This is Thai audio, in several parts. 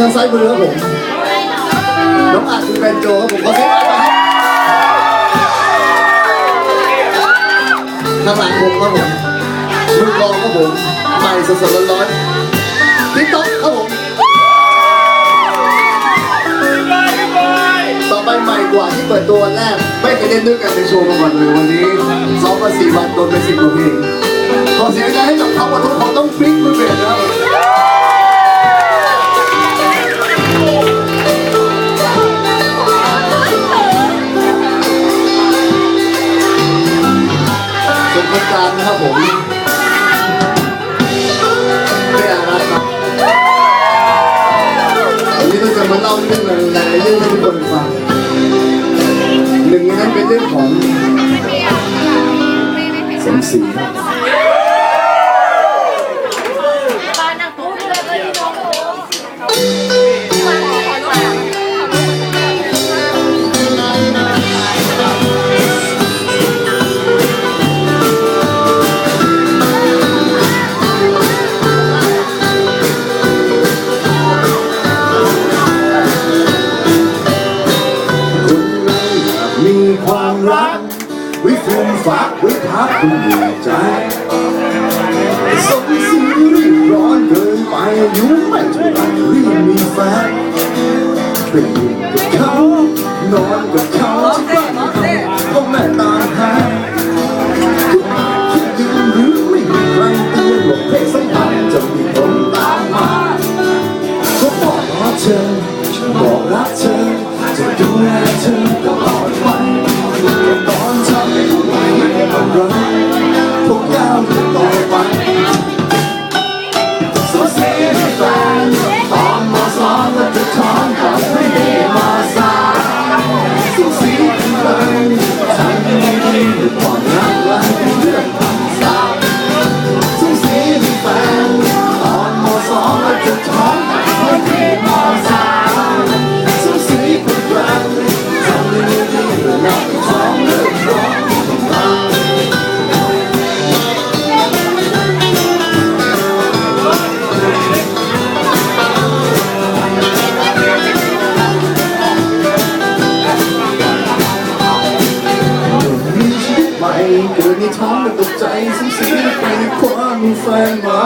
ทางซ้ายมือครับผม น้องอาจคือแฟนโจครับผมขอเสียงหน่อยครับข้างหลังผมครับผมมือกลองครับผมใหม่สดๆร้อนๆติ๊กต๊อกครับผม ต่อไปใหม่กว่าที่เปิดตัววันแรก ไม่เคยเล่นด้วยกันในโชว์มาก่อนเลยวันนี้ซ้อมมาสี่วันโดนไปสิบกว่าเพลงขอเสียงใจให้กับเขาว่าทุกคนต้องพลิกมือเปลี่ยนนะครับ ประการนะครับผมไม่อารักครับวันนี้เราจะมาเล่าเรื่องอะไรเรื่องให้ทุกคนฟังหนึ่งในนั้นเป็นเรื่องของสมศรีครับ ความรัก วิฟูมฝากไว้พักคุณอยู่ใจสมศรีรีบร้อนเกินไปอายุไม่เท่าไรรีบมีแฟนเป็นอยู่กับเขานอนกับเขา แฟนมา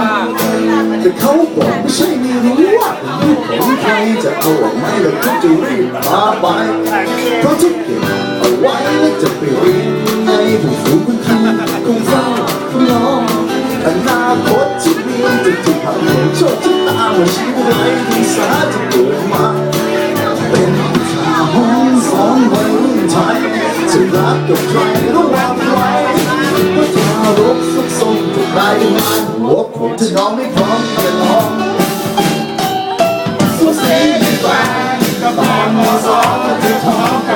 แต่เขาบอกไม่ใช่ไม่รู้ว่าลูกของใครจะเอาออกไหมแล้วทุกจะรีบพาไปเพราะทุกอย่างเอาไว้แล้วจะไป ถ้าน้องไม่พร้อมอย่าลองสุดสีดีกว่า กระบอนมอสองก็จะท้องกัน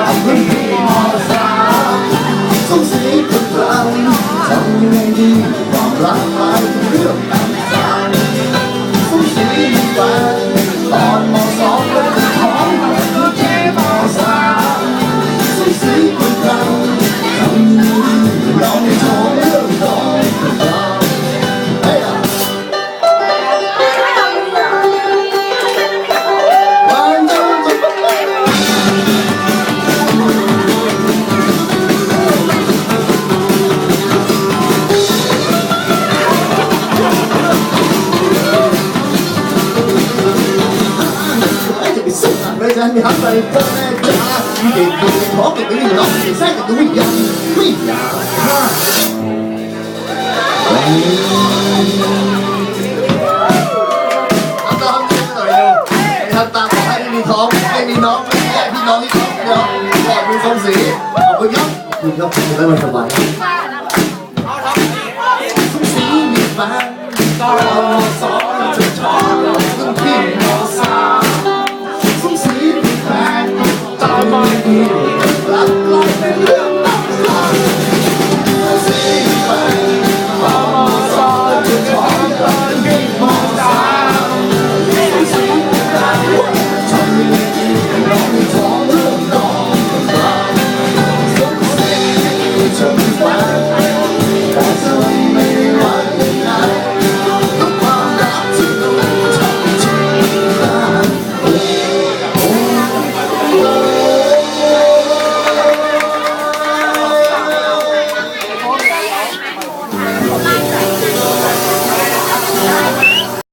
สู้กับไม่ได้ไม่ฮักไปพ่อแม่จ๋าเด็กดูขอเก็บไปนี่น้องใส่แท้กับดูไม่ยังไม่อยากฆ่าเอาตามนี้หน่อยเร็ว